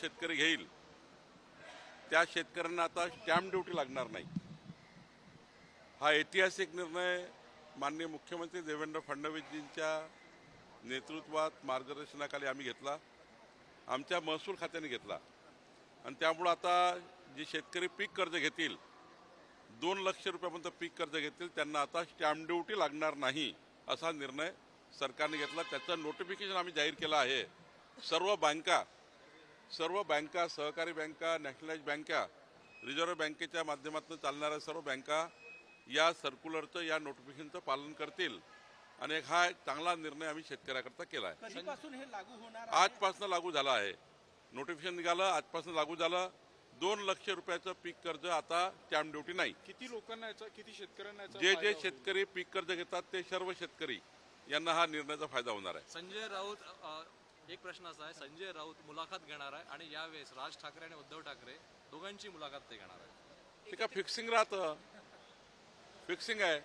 शेतकरी घेईल. त्या शेतकऱ्यांना आता स्टॅम्प ड्युटी लागणार नाही. हा ऐतिहासिक निर्णय माननीय मुख्यमंत्री देवेंद्र फडणवीसजींच्या नेतृत्वात मार्गदर्शनाखाली आम्ही घेतला. आमच्या महसूल खात्याने घेतला. आणि त्यामुळं आता जे शेतकरी पीक कर्ज घेतील दोन लक्ष रुपयापर्यंत पीक कर्ज घेतील त्यांना आता स्टॅम्प ड्युटी लागणार नाही असा निर्णय सरकारने घेतला. त्याचं नोटिफिकेशन आम्ही जाहीर केलं आहे. सर्व बँका सर्व बँका सहकारी बँका नॅशनलाइज बँका रिझर्व्ह बँकेच्या माध्यमातून चालणाऱ्या सर्व बँका या सर्क्युलरचं या नोटिफिकेशनचं पालन करतील. आणि एक हा चांगला निर्णय आम्ही शेतकऱ्याकरता केला आहे कधीपासून हे लागू होणार आजपासून लागू झाला आहे. नोटिफिकेशन निघालं आजपासून लागू झालं. दोन लक्ष रुपयाचं पीक कर्ज आता स्टॅम्प ड्युटी नाही. किती लोकांना याचा किती शेतकऱ्यांना जे जे? शेतकरी पीक कर्ज घेतात ते सर्व शेतकरी यांना हा निर्णयाचा फायदा होणार आहे. संजय राऊत एक प्रश्न असा आहे संजय राऊत मुलाखत घेणार आहे आणि यावेळेस राज ठाकरे आणि उद्धव ठाकरे दोघांची मुलाखत ते घेणार आहे ते का फिक्सिंग राहतं. फिक्सिंग आहे.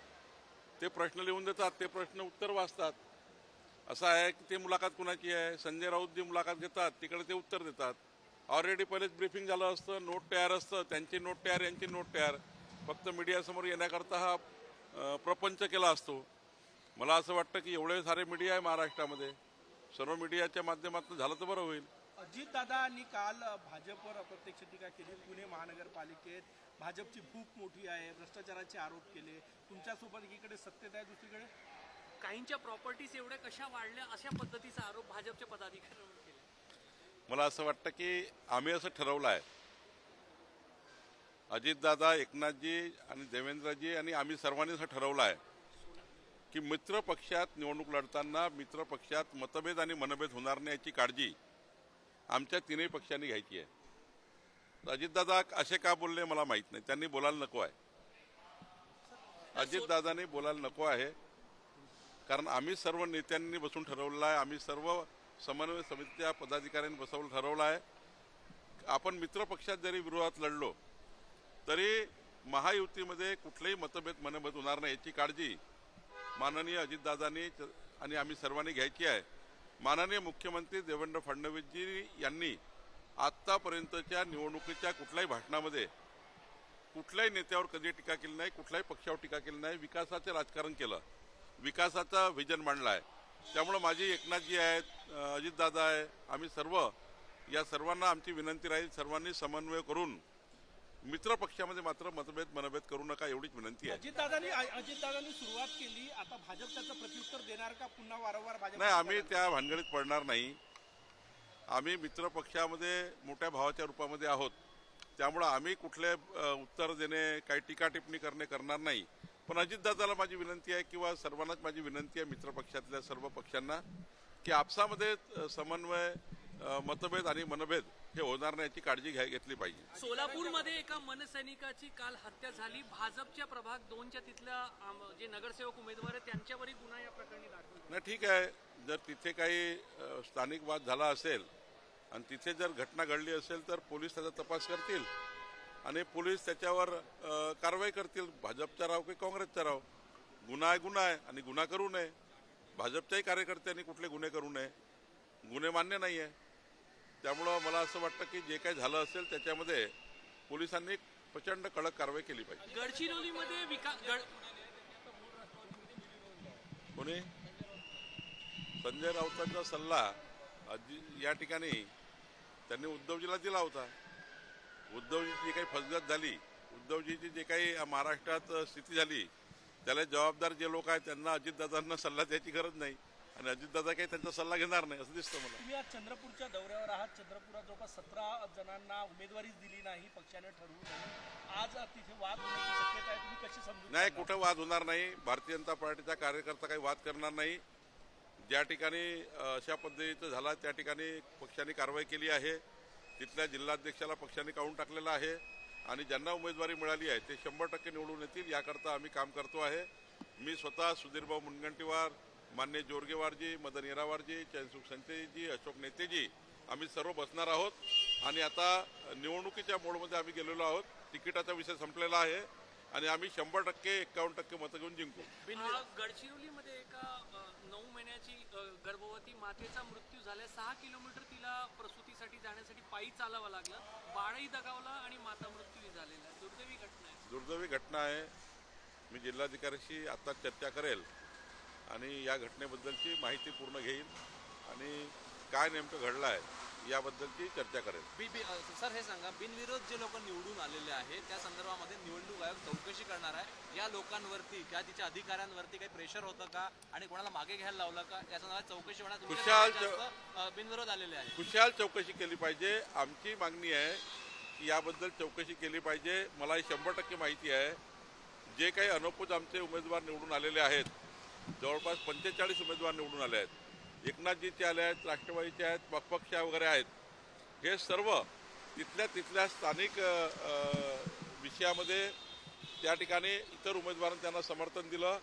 ते प्रश्न लिहून देतात ते प्रश्न उत्तर वाचतात. असं आहे की ते मुलाखत कुणाची आहे? संजय राऊत जी मुलाखत घेतात तिकडे ते उत्तर देतात. ऑलरेडी पहिलेच ब्रीफिंग झालं असतं नोट तयार असतं त्यांची नोट तयार यांची नोट तयार. फक्त मीडियासमोर येण्याकरता हा प्रपंच केला असतो. मला असं वाटतं की एवढे सारे मीडिया आहे महाराष्ट्रामध्ये. सर्व मीडियाच्या माध्यमातून झालं तर बरं होईल. अजितदादांनी काल भाजपवर अप्रत्यक्ष टीका केली. पुणे महानगरपालिकेत भाजपची भूक मोठी आहे भ्रष्टाचाराचे आरोप केले. तुमच्यासोबत एकीकडे सत्तेत आहे दुसरीकडे? काहींच्या प्रॉपर्टीज एवढ्या कशा वाढल्या अशा पद्धतीचा आरोप भाजपच्या पदाधिकाऱ्यांवर केला. मला असं वाटतं की आम्ही असं ठरवलं आहे. अजितदादा एकनाथजी आणि देवेंद्रजी आणि आम्ही सर्वांनी असं ठरवलं आहे. की मित्र पक्षात निवडणूक लढताना मित्र पक्षात मतभेद आणि मनभेद होणार नाही याची काळजी आमच्या तीनही पक्षांनी घ्यायची आहे. तर अजितदादा असे का बोलले मला माहीत नाही. त्यांनी बोलायला नको आहे. अजितदादांनी बोलायला नको आहे. कारण आम्ही सर्व नेत्यांनी बसून ठरवलं आहे. आम्ही सर्व समन्वय समितीच्या पदाधिकाऱ्यांनी बसवलं ठरवलं आहे. आपण मित्र पक्षात जरी विरोधात लढलो तरी महायुतीमध्ये कुठलेही मतभेद मनभेद होणार नाही याची काळजी माननीय अजितदादांनी च- आणि आम्ही सर्वांनी घ्यायची आहे. माननीय मुख्यमंत्री देवेंद्र फडणवीसजी यांनी आत्तापर्यंतच्या निवडणुकीच्या कुठल्याही भाषणामध्ये कुठल्याही नेत्यावर कधी टीका केली नाही कुठल्याही पक्षावर टीका केली नाही विकासाचं राजकारण केलं. विकासाचा व्हिजन मांडला आहे त्यामुळं माझी एकनाथजी आहेत अजितदादा आहे आम्ही सर्व या सर्वांना आमची विनंती राहील सर्वांनी समन्वय करून मित्र पक्षामध्ये मात्र मतभेद मनभेद करू नका एवढीच विनंती आहे. अजितदादांनी अजितदादांनी सुरुवात केली. आता भाजप त्याचं प्रत्युत्तर देणार का? पुन्हा वारंवार भाजप नाही आम्ही त्या भानगडीत पडणार नाही. आम्ही मित्र पक्षामध्ये मोठ्या भावाच्या रूपामध्ये आहोत. त्यामुळं आम्ही कुठले उत्तर देणे काही टीका टिप्पणी करणे करणार नाही. पण अजितदादाला माझी विनंती आहे किंवा सर्वांनाच माझी विनंती आहे मित्र पक्षातल्या सर्व पक्षांना की आपसामध्ये समन्वय मतभेद आणि मनभेद हे होणार नाही याची काळजी घ्या घेतली पाहिजे. सोलापूरमध्ये एका मनसैनिकाची काल हत्या झाली. भाजपच्या प्रभाग दोनच्या तिथल्या आम, जे नगरसेवक उमेदवार आहेत त्यांच्यावरही गुन्हा या प्रकरणी दाखल नाही ठीक आहे. जर तिथे काही अ, स्थानिक वाद झाला असेल आणि तिथे जर घटना घडली असेल तर पोलीस त्याचा तपास करतील. आणि पोलीस त्याच्यावर अ, कारवाई करतील. भाजपचा राव की काँग्रेसचा राव? गुन्हा आहे गुन्हा आहे. आणि गुन्हा करू नये. भाजपच्याही कार्यकर्त्यांनी कुठले गुन्हे करू नये. गुन्हे मान्य नाही आहे त्यामुळं मला असं वाटतं की जे काही झालं असेल त्याच्यामध्ये पोलिसांनी प्रचंड कडक कारवाई केली पाहिजे. गडचिरोलीमध्ये विकास गड कोणी? संजय राऊतांचा सल्ला या ठिकाणी त्यांनी उद्धवजीला दिला होता. उद्धवजीची जी काही फसगत झाली उद्धवजीची जे काही महाराष्ट्रात स्थिती झाली त्याला जबाबदार जे लोक आहेत त्यांना अजितदादांना सल्ला द्यायची गरज नाही. आणि अजितदादा काही त्यांचा सल्ला घेणार नाही असं दिसतं मला. तुम्ही आज चंद्रपूरच्या दौऱ्यावर आहात. चंद्रपुरात जवळपास सतरा जणांना उमेदवारीच दिली नाही पक्षाने ठरवून आज तिथे वाद होण्याची शक्यता आहे तुम्ही कशी समजून नाही? कुठं वाद होणार नाही. भारतीय जनता पार्टीचा कार्यकर्ता काही वाद करणार नाही. ज्या ठिकाणी अशा पद्धतीचं झाला त्या ठिकाणी पक्षाने कारवाई केली आहे. तिथल्या जिल्हाध्यक्षाला पक्षाने काढून टाकलेलं आहे. आणि ज्यांना उमेदवारी मिळाली आहे ते शंभर टक्के निवडून येतील याकरता आम्ही काम करतो आहे. मी स्वतः सुधीरभाऊ मुनगंटीवार मान्य जोरगेवारजी मदन येरावारजी चैनसुख संतेजी अशोक नेतेजी आम्ही सर्व बसणार आहोत. आणि आता निवडणुकीच्या मोडमध्ये आम्ही गेलेलो आहोत. तिकिटाचा विषय संपलेला आहे. आणि आम्ही शंभर टक्के एक्कावन्न टक्के मतं घेऊन जिंकू. गडचिरोलीमध्ये एका नऊ महिन्याची गर्भवती मातेचा मृत्यू झाला सहा किलोमीटर तिला प्रसूतीसाठी जाण्यासाठी पायी चालावं लागलं. बाळही दगावला आणि माता मृत्यू झालेला. आहे दुर्दैवी घटना आहे. दुर्दैवी घटना आहे. मी जिल्हाधिकाऱ्याशी आता चर्चा करेल. आणि या घटनेबद्दलची माहिती पूर्ण घेईल आणि काय नेमकं घडलं आहे याबद्दलची चर्चा करेल बी बी सर हे सांगा. बिनविरोध जे लोक निवडून आलेले आहेत त्या संदर्भामध्ये निवडणूक आयोग चौकशी करणार आहे. या लोकांवरती किंवा तिच्या अधिकाऱ्यांवरती काही प्रेशर होतं का? आणि कोणाला मागे घ्यायला लावलं का? या संदर्भात चौकशी होणार खुशाल बिनविरोध आलेले आहेत. खुशाल चौकशी केली पाहिजे. आमची मागणी आहे की याबद्दल चौकशी केली पाहिजे. मला ही शंभर टक्के माहिती आहे. जे काही अनौपच आमचे उमेदवार निवडून आलेले आहेत जवळपास पंचेचाळीस उमेदवार निवडून आले आहेत. एकनाथजीचे आले आहेत राष्ट्रवादीचे आहेत पक्ष वगैरे आहेत. हे सर्व तिथल्या तिथल्या स्थानिक विषयामध्ये त्या ठिकाणी इतर उमेदवारांनी त्यांना समर्थन दिलं.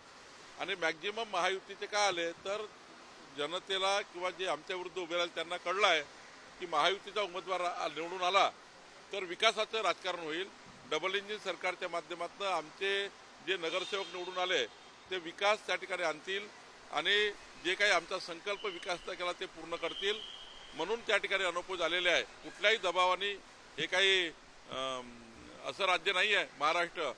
आणि मॅक्झिमम महायुतीचे काय आले? तर जनतेला किंवा जे आमच्या विरुद्ध उभे राहिले त्यांना कळलं आहे की महायुतीचा उमेदवार निवडून आला तर विकासाचं राजकारण होईल. डबल इंजिन सरकारच्या माध्यमातून आमचे जे नगरसेवक निवडून आले ते विकास त्या ठिकाणी आणतील आणि जे काही आमचा संकल्प विकास केला ते पूर्ण करतील. म्हणून त्या ठिकाणी अनुभव झालेले आहे. कुठल्याही दबावाने हे काही असं राज्य नाही आहे. महाराष्ट्र.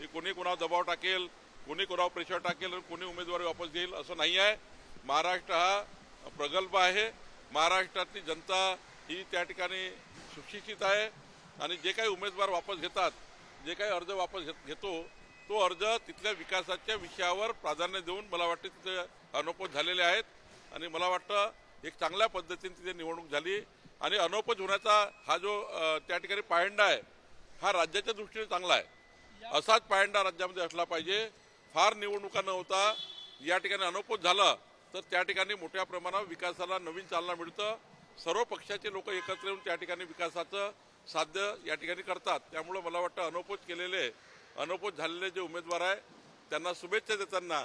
हे कोणी कोणावर दबाव टाकेल कोणी कोणावर प्रेशर टाकेल आणि कोणी उमेदवारी वापस घेईल असं नाही आहे. महाराष्ट्र हा प्रगल्भ आहे. महाराष्ट्रातली जनता ही त्या ठिकाणी सुशिक्षित आहे. आणि जे काही उमेदवार वापस घेतात जे काही अर्ज वापस घेत घेतो तो अर्ज तिथल्या विकासाच्या विषयावर प्राधान्य देऊन मला वाटतं तिथे अनुपज झालेले आहेत. आणि मला वाटतं एक चांगल्या पद्धतीने तिथे निवडणूक झाली. आणि अनुपज होण्याचा हा जो त्या ठिकाणी पायंडा आहे हा राज्याच्या दृष्टीने चांगला आहे. असाच पायंडा राज्यामध्ये असला पाहिजे. फार निवडणुका न होता या ठिकाणी अनुपज झालं तर त्या ठिकाणी मोठ्या प्रमाणावर विकासाला नवीन चालना मिळतं. सर्व पक्षाचे लोक एकत्र येऊन त्या ठिकाणी विकासाचं साध्य या ठिकाणी करतात. त्यामुळं मला वाटतं अनौपच केलेले अनौपच झालेले जे उमेदवार आहे त्यांना शुभेच्छा देताना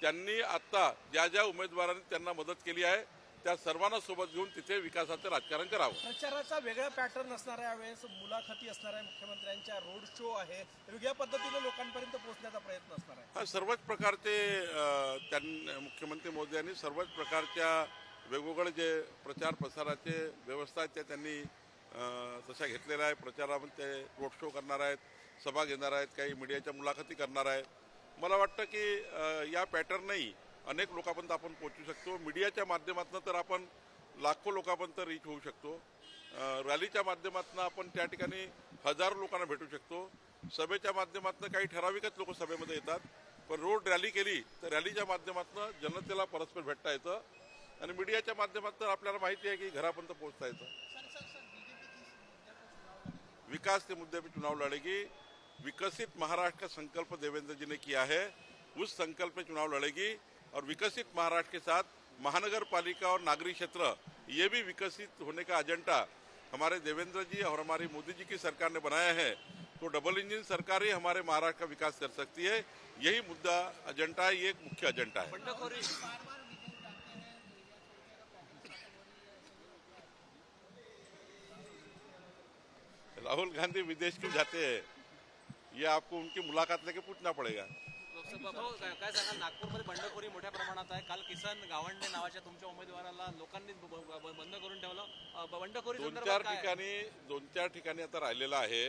त्यांनी आत्ता ज्या ज्या उमेदवारांनी त्यांना मदत केली आहे त्या सर्वांना सोबत घेऊन तिथे विकासाचं राजकारण करावं. प्रचाराचा वेगळा पॅटर्न असणार आहे यावेळेस मुलाखती असणार आहे मुख्यमंत्र्यांच्या रोड शो आहे. वेगळ्या पद्धतीने लोकांपर्यंत पोहोचण्याचा प्रयत्न असणार आहे. हा सर्वच प्रकारचे अ, त्यां मुख्यमंत्री मोदी यांनी सर्वच प्रकारच्या वेगवेगळे जे प्रचार प्रसाराचे व्यवस्था आहेत त्या त्यांनी तशा घेतलेल्या आहे प्रचारामध्ये ते रोड शो करणार आहेत सभा घेणार आहेत काही मीडियाच्या मुलाखती करणार आहेत. मला वाटतं की या पॅटर्नही अनेक लोकांपर्यंत आपण पोहोचू शकतो. मीडियाच्या माध्यमातून तर आपण लाखो लोकांपर्यंत रीच होऊ शकतो. रॅलीच्या माध्यमातून आपण त्या ठिकाणी हजारो लोकांना भेटू शकतो. सभेच्या माध्यमातून काही ठराविकच लोक सभेमध्ये येतात. पण रोड रॅली केली तर रॅलीच्या माध्यमातून जनतेला परस्पर भेटता येतं. आणि मीडियाच्या माध्यमातून आपल्याला माहिती आहे की घरापर्यंत पोहोचता येतं. विकास के मुद्दे पे चुनाव लड़ेगी। विकसित महाराष्ट्र का संकल्प देवेंद्र जी ने किया है उस संकल्प में चुनाव लड़ेगी और विकसित महाराष्ट्र के साथ महानगर पालिका और नागरिक क्षेत्र ये भी विकसित होने का एजेंडा हमारे देवेंद्र जी और हमारी मोदी जी की सरकार ने बनाया है। तो डबल इंजन सरकार ही हमारे महाराष्ट्र का विकास कर सकती है। यही मुद्दा एजेंडा है ये एक मुख्य एजेंडा है। राहुल गांधी विदेश क्यों जाते हैं? ये आपको उनकी मुलाकात लेके पूछना पड़ेगा। काय सांगाल? नागपूरमध्ये बंडखोरी मोठ्या प्रमाणात आहे. काल किसन गावंडे नावाच्या तुमच्या उमेदवाराला लोकांनी बंद करून ठेवलं. बंडखोरी दोन चार? ठिकाणी दोन चार ठिकाणी आता राहिलेला आहे.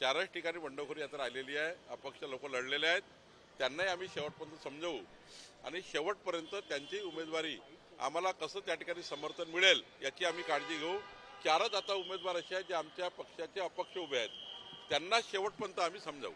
चारच ठिकाणी बंडखोरी आता राहिलेली आहे. अपक्ष लोक लढलेले आहेत. त्यांनाही आम्ही शेवटपर्यंत समजवू. आणि शेवटपर्यंत त्यांची उमेदवारी आम्हाला कसं त्या ठिकाणी समर्थन मिळेल याची आम्ही काळजी घेऊ. चारच आता उमेदवार असे आहेत जे आमच्या पक्षाचे अपक्ष उभे आहेत. त्यांना शेवटपर्यंत आम्ही समजावू.